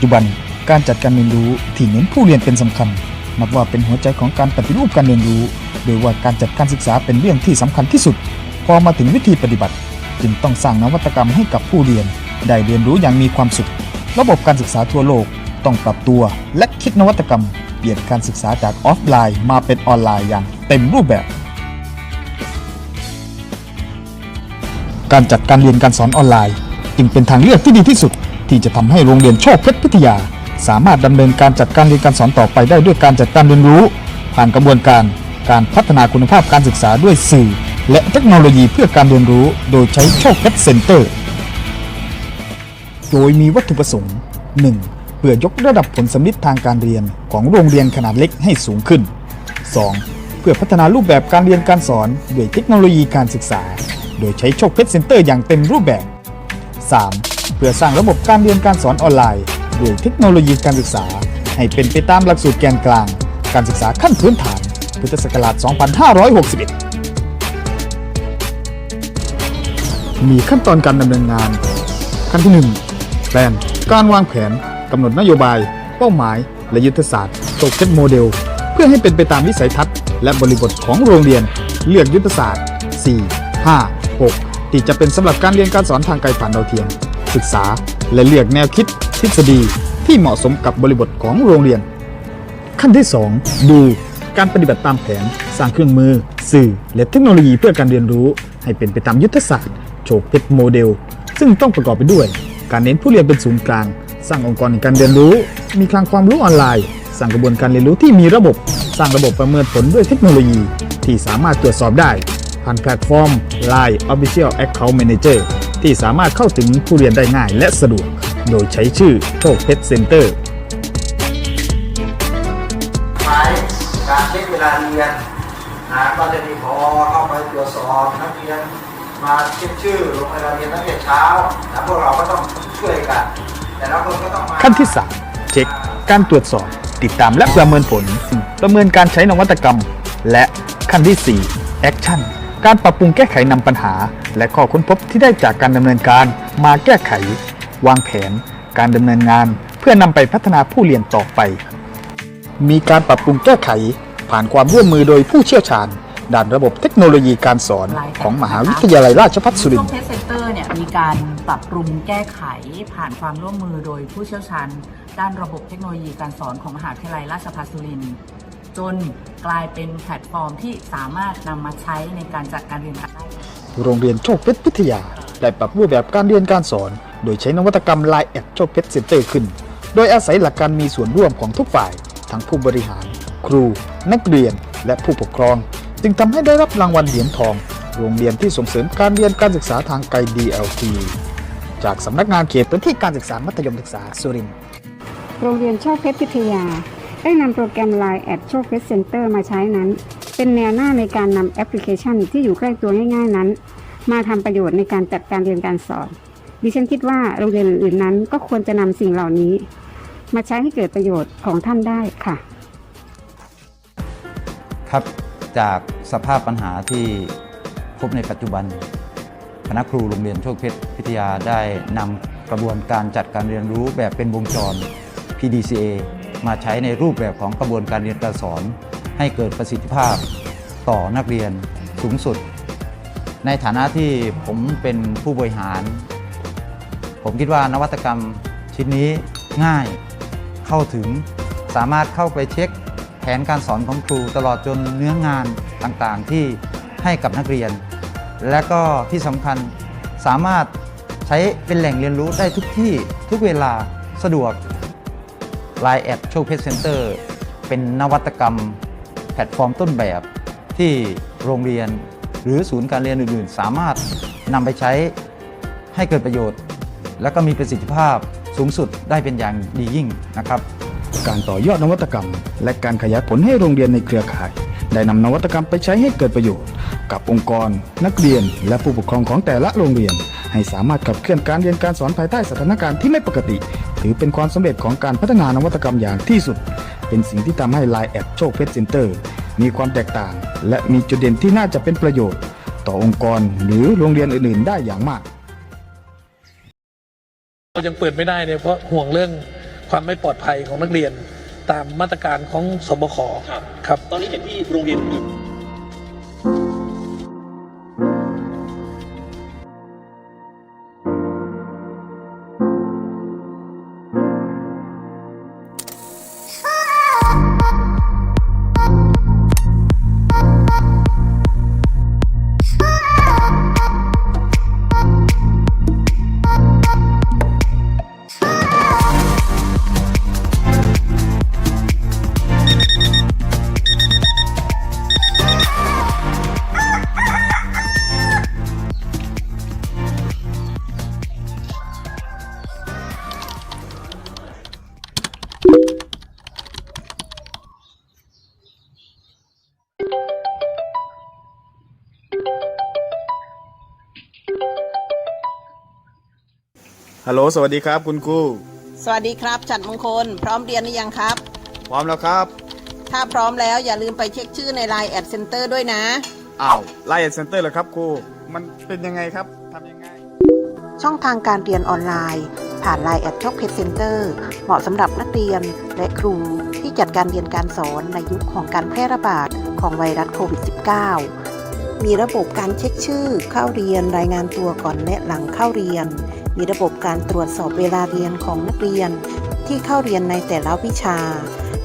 จจุบัน การจัดการเรียนรู้ที่เน้นผู้เรียนเป็นสำคัญ นับว่าเป็นหัวใจของการปฏิรูปการเรียนรู้ โดยว่าการจัดการศึกษาเป็นเรื่องที่สำคัญที่สุด พอมาถึงวิธีปฏิบัติ จึงต้องสร้างนวัตกรรมให้กับผู้เรียน ได้เรียนรู้อย่างมีความสุข ระบบการศึกษาทั่วโลกต้องปรับตัวและคิดนวัตกรรม เปลี่ยนการศึกษาจากออฟไลน์ มาเป็นออนไลน์อย่างเต็มรูปแบบ การจัดการเรียนการสอนออนไลน์ จึงเป็นทางเลือกที่ดีที่สุด ที่จะทำให้โรงเรียนโชคเพชรพิทยา สามารถดำเนินการจัดการเรียนการสอนต่อไปได้ด้วยการจัดการเรียนรู้ ผ่านกระบวนการการพัฒนาคุณภาพการศึกษาด้วยสื่อ และเทคโนโลยีเพื่อการเรียนรู้ โดยใช้โชคเพชรเซ็นเตอร์ โดยมีวัตถุประสงค์ 1. เพื่อยกระดับผลสำลิดทางการเรียนของโรงเรียนขนาดเล็กให้สูงขึ้น 2. เพื่อพัฒนารูปแบบการเรียนการสอนด้วยเทคโนโลยีการศึกษา โดยใช้โชคเพชรเซ็นเตอร์อย่างเต็มรูปแบบ 3. เพื่อสร้างระบบการเรียนการสอนออนไลน์ด้วยเทคโนโลยีการศึกษา ให้เป็นไปตามหลักสูตรแกนกลาง การศึกษาขั้นพื้นฐานพุทธศักราช 2561 มีขั้นตอนการดำเนินงาน ขั้นที่ 1แปลนการวางแผนกำหนดนโยบาย เป้าหมาย และยุทธศาสตร์ตกเก็ตโมเดล เพื่อให้เป็นไปตามวิสัยทัศน์ และบริบทของโรงเรียน เลือกยุทธศาสตร์ 4 5 6 ที่จะเป็นสำหรับการเรียนการสอนทางไกลผ่านดาวเทียม ศึกษา และเลือกแนวคิดทฤษฎีที่เหมาะสมกับบริบทของโรงเรียน ขั้นที่ 2 ดูการปฏิบัติตามแผน สร้างเครื่องมือ สื่อ และเทคโนโลยีเพื่อการเรียนรู้ ให้เป็นไปตามยุทธศาสตร์โชคเพชรโมเดล ซึ่งต้องประกอบไปด้วย การเน้นผู้เรียนเป็นศูนย์กลาง สร้างองค์กรแห่งการเรียนรู้ มีคลังความรู้ออนไลน์ สร้างกระบวนการเรียนรู้ที่มีระบบ สร้างระบบประเมินผลด้วยเทคโนโลยี ที่สามารถตรวจสอบได้ ผ่านแพลตฟอร์ม Line Official Account Manager ที่สามารถเข้าถึงผู้เรียนได้ง่ายและสะดวก โดยใช้ชื่อโชคเพชรเซ็นเตอร์การเช็คเวลาเรียนนะก็จะมีพอเข้าไปตรวจสอบนักเรียนมาเช็คชื่อลงเวลาเรียนตั้งแต่เช้านะพวกเราก็ต้องช่วยกัน แต่ละคนก็ต้องมาขั้นที่ 3 เช็คการตรวจสอบ ติดตามและประเมินผล ประเมินการใช้นวัตกรรม และขั้นที่4 Action การปรับปรุงแก้ไขนำปัญหา และข้อค้นพบที่ได้จากการดำเนินการมาแก้ไข วางแผน การดำเนินงาน เพื่อนำไปพัฒนาผู้เรียนต่อไป มีการปรับปรุงแก้ไข ผ่านความร่วมมือโดยผู้เชี่ยวชาญ ด้านระบบเทคโนโลยีการสอนของมหาวิทยาลัยราชภัฏสุรินช่ทวร์งเทสเซนเตอร์เนี่ยมีการปรับปรุงแก้ไข ผ่านความร่วมมือโดยผู้เชี่ยวชาญ ด้านระบบเทคโนโลยีการสอนของมหาวิทยาลัยราชภัฏสุรินทร์ จนกลายเป็นแพลตฟอร์มที่สามารถนำมาใช้ในการจัดการเรียนการได้ โรงเรียนโชคเพชรวิทยา ได้ปรับรูปแบบการเรียนการสอน โดยใช้นวัตกรรม Line แอดโชคเพชรเซ็นเตอร์ขึ้น โดยอาศัยหลักการมีส่วนร่วมของทุกฝ่าย ทั้งผู้บริหาร ครู นักเรียน และผู้ปกครอง จึงทำให้ได้รับรางวัลเหรียญทอง โรงเรียนที่ส่งเสริมการเรียนการศึกษาทางไกล DLT จากสำนักงานเขตพื้นที่การศึกษามัธยมศึกษาสุรินทร์ โรงเรียนโชคเพชรพิทยา ได้นำโปรแกรม Line แอดโชคเพชรเซ็นเตอร์มาใช้นั้น เป็นแนวหน้าในการนำแอปพลิเคชันที่อยู่ใกล้ตัวง่ายๆนั้น มาทำประโยชน์ในการจัดการเรียนการสอน ดิฉันคิดว่าโรงเรียนอื่นๆนั้น ก็ควรจะนำสิ่งเหล่านี้ มาใช้ให้เกิดประโยชน์ของท่านได้ค่ะ ครับจากสภาพปัญหาที่พบในปัจจุบัน คณะครูโรงเรียนโชคเพชรพิทยาได้นำกระบวนการจัดการเรียนรู้แบบเป็นวงจร PDCA มาใช้ในรูปแบบของกระบวนการเรียนการสอน ให้เกิดประสิทธิภาพต่อนักเรียนสูงสุด ในฐานะที่ผมเป็นผู้บริหาร ผมคิดว่านวัตกรรมชิ้นนี้ง่ายเข้าถึงสามารถเข้าไปเช็คแผนการสอนของครูตลอดจนเนื้องานต่างๆที่ให้กับนักเรียน และก็ที่สำคัญสามารถใช้เป็นแหล่งเรียนรู้ได้ทุกที่ทุกเวลาสะดวก Line แอดโชคเพชรเซ็นเตอร์เป็นนวัตกรรม แพลตฟอร์มต้นแบบที่โรงเรียนหรือศูนย์การเรียนอื่นๆ สามารถนำไปใช้ให้เกิดประโยชน์ และก็มีประสิทธิภาพสูงสุดได้เป็นอย่างดียิ่งนะครับ การต่อยอดนวัตกรรม และการขยายผลให้โรงเรียนในเครือข่าย ได้นำนวัตกรรมไปใช้ให้เกิดประโยชน์ กับองค์กร นักเรียน และผู้ปกครองของแต่ละโรงเรียน ให้สามารถขับเคลื่อนการเรียนการสอนภายใต้สถานการณ์ที่ไม่ปกติ ถือเป็นความสำเร็จของการพัฒนานวัตกรรมอย่างที่สุด เป็นสิ่งที่ทำให้ Line แอดโชคเพชรเซ็นเตอร์มีความแตกต่าง และมีจุดเด่นที่น่าจะเป็นประโยชน์ ต่อองค์กรหรือโรงเรียนอื่น ๆ ได้อย่างมากเรายังเปิดไม่ได้เนี่ยเพราะห่วงเรื่องความไม่ปลอดภัยของนักเรียน ตามมาตรการของสบคครับครับ ตอนนี้เห็นที่โรงเรียน ฮัลโหลสวัสดีครับคุณครูสวัสดีครับจัดมงคล พร้อมเรียนหรือยังครับ พร้อมแล้วครับ ถ้าพร้อมแล้วอย่าลืมไปเช็คชื่อใน Line แอดเซ็นเตอร์ด้วยนะ อ้าวไลน์เซ็นเตอร์เหรอครับครูมันเป็นยังไงครับทำยังไง ช่องทางการเรียนออนไลน์ ผ่าน Line แอดช็อปเพจเซ็นเตอร์เหมาะสำหรับนักเรียนและครูที่จัดการเรียนการสอนในยุคของการแพร่ระบาดของไวรัสโควิด -19 มีระบบการเช็คชื่อเข้าเรียนรายงานตัวก่อนและหลังเข้าเรียน มีระบบการตรวจสอบเวลาเรียนของนักเรียนที่เข้าเรียนในแต่ละวิชา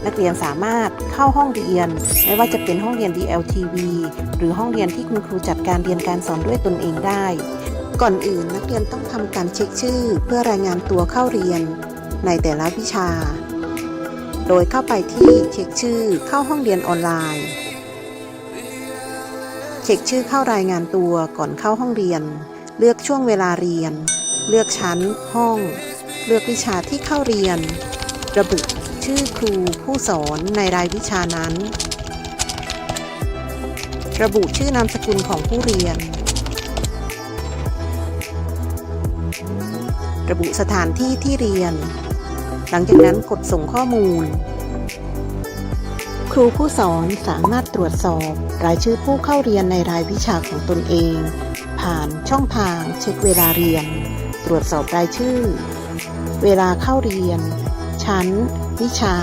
นักเรียนสามารถเข้าห้องเรียน ไม่ว่าจะเป็นห้องเรียน DLTV หรือห้องเรียนที่คุณครูจัดการเรียนการสอนด้วยตนเองได้ ก่อนอื่นนักเรียนต้องทำการเช็คชื่อ เพื่อรายงานตัวเข้าเรียนในแต่ละวิชา โดยเข้าไปที่เช็คชื่อเข้าห้องเรียนออนไลน์ เช็คชื่อเข้ารายงานตัวก่อนเข้าห้องเรียน เลือกช่วงเวลาเรียน เลือกชั้น ห้อง เลือกวิชาที่เข้าเรียน ระบุชื่อครูผู้สอนในรายวิชานั้น ระบุชื่อนามสกุลของผู้เรียน ระบุสถานที่ที่เรียน หลังจากนั้นกดส่งข้อมูล ครูผู้สอนสามารถตรวจสอบรายชื่อผู้เข้าเรียนในรายวิชาของตนเอง ผ่านช่องทางเช็คเวลาเรียน ตรวจสอบรายชื่อ เวลาเข้าเรียน ชั้น วิชา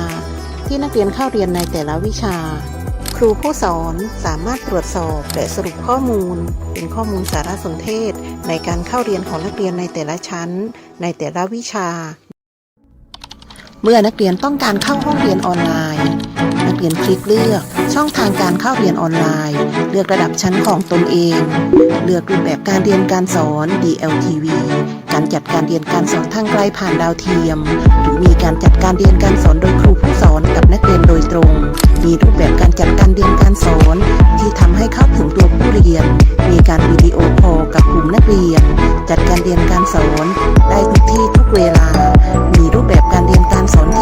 ที่นักเรียนเข้าเรียนในแต่ละวิชา ครูผู้สอนสามารถตรวจสอบและสรุปข้อมูล เป็นข้อมูลสารสนเทศ ในการเข้าเรียนของนักเรียนในแต่ละชั้น ในแต่ละวิชา เมื่อนักเรียนต้องการเข้าห้องเรียนออนไลน์นักเรียนคลิกเลือกช่องทางการเข้าเรียนออนไลน์ เลือกระดับชั้นของตนเอง เลือกรูปแบบการเรียนการสอน DLTV การจัดการเรียนการสอนทางไกลผ่านดาวเทียม หรือมีการจัดการเรียนการสอนโดยครูผู้สอนกับนักเรียนโดยตรง มีรูปแบบการจัดการเรียนการสอน ที่ทำให้เข้าถึงตัวผู้เรียน มีการวิดีโอคอลกับกลุ่มนักเรียน จัดการเรียนการสอน ได้ทุกที่ทุกเวลา มีรูปแบบการเรียนการสอนที่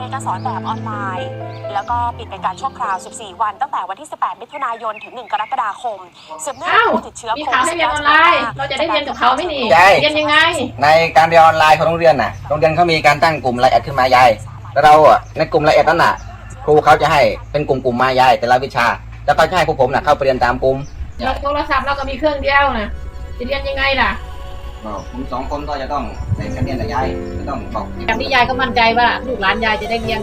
เรียนการสอนแบบออนไลน์ แล้วก็ปิดเป็นการชั่วคราว 14 วันตั้งแต่วันที่ 18 มิถุนายนถึง 1 กรกฎาคมสืบเนื่องจากผู้ติดเชื้อมีโคข่าววิดให้เรียนออนไลน์ เราจะได้เรียนกับเขาไหม่นี่ ใช่ เรียนยังไง ในการเรียนออนไลน์ของโรงเรียนน่ะโรงเรียนเขามีการตั้งกลุ่มไลน์แอดขึ้นมายายแล้วเราอะในกลุ่มไลน์แอดนั้นน่ะ ครูเขาจะให้เป็นกลุ่มกลุ่มๆมายายแต่ละวิชา แล้วก็จะให้พวกผมน่ะเข้าไปเรียนตามกลุ่ม เราโทรศัพท์เราก็มีเครื่องเดียวนะจะเรียนยังไงล่ะก็ ผมสองคนก็จะต้องใส่กันเรียนกับยายจะต้องบอกแบบนี้ยายก็มั่นใจว่าลูกหลานยายจะได้เรียน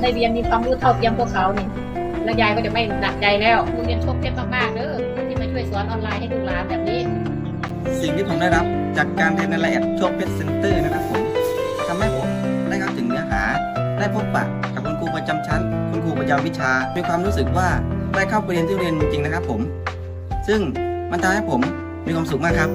ได้เรียนมีความรู้เท่าเทียมพวกเขานี่แล้วยายก็จะไม่หนักใจแล้วโรงเรียนโชคเพชรมากๆเด้อที่มาช่วยสอนออนไลน์ให้ลูกหลานแบบนี้ สิ่งที่ผมได้รับจากการเรียนในรายละเอียดช่วงเพชรเซ็นเตอร์นะครับผมทำให้ผมได้เข้าถึงเนื้อหา ได้พบปะกับคุณครูประจำชั้น คุณครูประจำวิชา มีความรู้สึกว่าได้เข้าไปเรียนที่โรงเรียนจริงๆนะครับผม ซึ่งมันทำให้ผมมีความสุขมากครับ